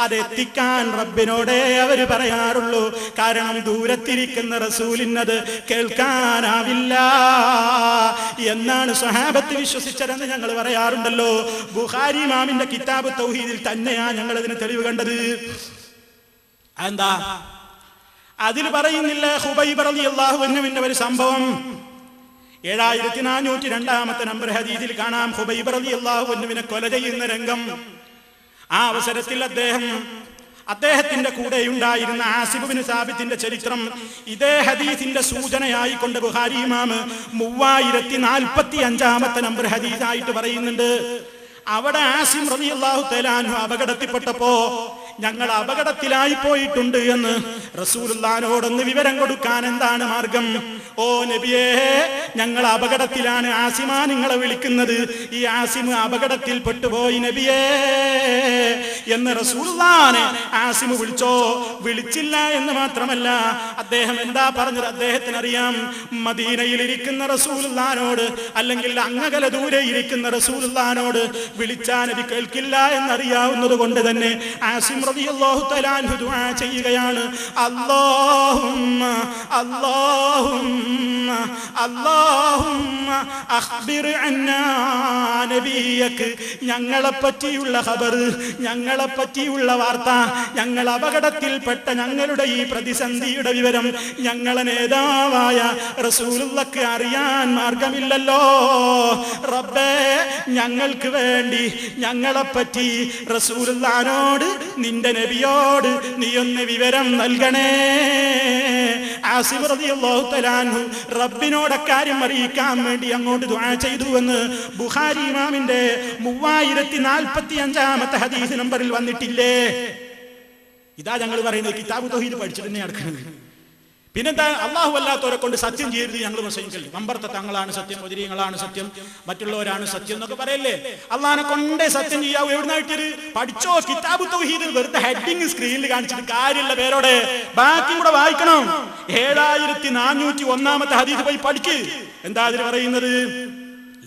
അത് എത്തിക്കാൻ റബ്ബിനോടേ അവർ പറയാറുള്ളൂ. കാരണം ദൂരത്തിരിക്കുന്ന റസൂലിനത് കേൾക്കാനാവില്ല. എന്നാണ് സ്വഹാബത്ത് വിശ്വസിച്ചതെന്ന് ഞങ്ങൾ പറയാറുണ്ടല്ലോ. ബുഹാരി മാമിന്റെ കിതാബ് തൗഹീദിൽ തന്നെയാ ഞങ്ങൾ അതിന് തെളിവ് കണ്ടത്. എന്താ അതിൽ പറയുന്നില്ല ഹുബൈബ് അൻഹുവിന്റെ ഒരു സംഭവം. ഏഴായിരത്തി നാനൂറ്റി രണ്ടാമത്തെ നമ്പർ ഹദീദിൽ കാണാം. ഹുബൈബ് അൻഹുവിനെ കൊല ചെയ്യുന്ന രംഗം. ആ അവസരത്തിൽ അദ്ദേഹം അദ്ദേഹത്തിന്റെ കൂടെയുണ്ടായിരുന്ന ആസിബുബിന് സാബിത്തിന്റെ ചരിത്രം ഇതേ ഹദീസിന്റെ സൂചനയായി കൊണ്ട് ബുഹാരി ഇമാമ് മൂവായിരത്തി നാൽപ്പത്തി അഞ്ചാമത്തെ നമ്പർ ഹദീസായിട്ട് പറയുന്നുണ്ട്. അവിടെ ആസിം റളിയല്ലാഹു തആലാഹു അപകടത്തിൽപ്പെട്ടപ്പോ ഞങ്ങൾ അപകടത്തിലായി പോയിട്ടുണ്ട് എന്ന് റസൂലുള്ളാനോടൊന്ന് വിവരം കൊടുക്കാൻ എന്താണ് മാർഗം? ഓ നബിയേ ഞങ്ങൾ അപകടത്തിലാണ് ആസിമ നിങ്ങളെ വിളിക്കുന്നത്. ഈ ആസിമ അപകടത്തിൽ പെട്ടുപോയി നബിയേ എന്ന് റസൂലുള്ളാനെ ആസിമ വിളിച്ചോ? വിളിച്ചില്ല എന്ന് മാത്രമല്ല അദ്ദേഹം എന്താ പറഞ്ഞത്? അദ്ദേഹത്തിന് അറിയാം മദീനയിൽ ഇരിക്കുന്ന റസൂലുള്ളാനോട് അല്ലെങ്കിൽ അങ്ങകല ദൂരെ ഇരിക്കുന്ന റസൂലുള്ളാനോട് വിളിച്ചാ നബി കേൾക്കില്ല എന്നറിയാവുന്നത് കൊണ്ട് തന്നെ ആസിം ദുആ ചെയ്യുകയാണ്. അല്ലാഹുമ്മ അല്ലാഹുമ്മ അല്ലാഹുമ്മ അന്നാ ഞങ്ങളെ പറ്റിയുള്ള ഖബർ ഞങ്ങളെ പറ്റിയുള്ള വാർത്ത ഞങ്ങൾ അപകടത്തിൽപ്പെട്ട ഞങ്ങളുടെ ഈ പ്രതിസന്ധിയുടെ വിവരം ഞങ്ങളെ നേതാവായ റസൂലുള്ളക്ക് അറിയാൻ മാർഗമില്ലല്ലോ. റബ്ബേ ഞങ്ങൾക്ക് വേണ്ടി ഞങ്ങളെ പറ്റി റസൂലുള്ളാനോട് നിന്റെ നബിയോട് നീ ഒന്ന് വിവരം നൽകണേ. അക്കാര്യം അറിയിക്കാൻ വേണ്ടി അങ്ങോട്ട് ചെയ്തു എന്ന് ബുഹാരി ഇമാമിന്റെ മൂവായിരത്തി നാൽപ്പത്തി അഞ്ചാമത്തെ ഹദീസ് നമ്പറിൽ വന്നിട്ടില്ലേ? ഇതാ ഞങ്ങൾ പറയുന്നത് കിതാബ് തൊഹീദ് പഠിച്ചിട്ട് തന്നെ നടക്കുന്നത് പിന്നെന്താ അള്ളാഹു അല്ലാത്തവരെ കൊണ്ട് സത്യം ചെയ്യരുത് ഞങ്ങൾ പ്രസംഗിക്കൽ മമ്പർത്ത തങ്ങളാണ് സത്യം മുതിരിയങ്ങളാണ് സത്യം മറ്റുള്ളവരാണ് സത്യം എന്നൊക്കെ പറയല്ലേ അള്ളഹാനെ കൊണ്ടേ സത്യം ചെയ്യാവൂ എവിടുന്നായിട്ടൊരു പഠിച്ചോ കിതാബ് തൗഹീദ് വെറുതെ ഹെഡിങ് സ്ക്രീനിൽ കാണിച്ചിട്ട് കാര്യമില്ല പേരോടെ ബാക്കി കൂടെ വായിക്കണം ഏഴായിരത്തി നാനൂറ്റി ഒന്നാമത്തെ ഹദീസ് പോയി പഠിക്ക് എന്താ അതിൽ പറയുന്നത്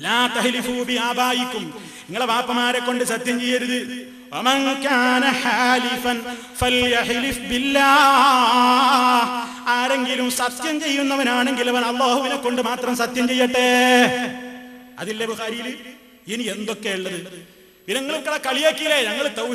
ലാ തഹ്ലിഫൂ ബി ആബായിക്കും നിങ്ങളെ വാപ്പമാരെ കൊണ്ട് സത്യം ചെയ്യരുത് ومن كان حالفا فليحلف بالله ആരെങ്കിലും സത്യം ചെയ്യുന്നവനാണെങ്കിൽ അവൻ അള്ളാഹുവിനെ കൊണ്ട് മാത്രം സത്യം ചെയ്യട്ടെ. അതില്ലേ ബുഹാരിയിൽ ഇനി എന്തൊക്കെയുള്ളത് പിന്നെ നിങ്ങളെ കളിയാക്കിയില്ലേ? ഞങ്ങൾ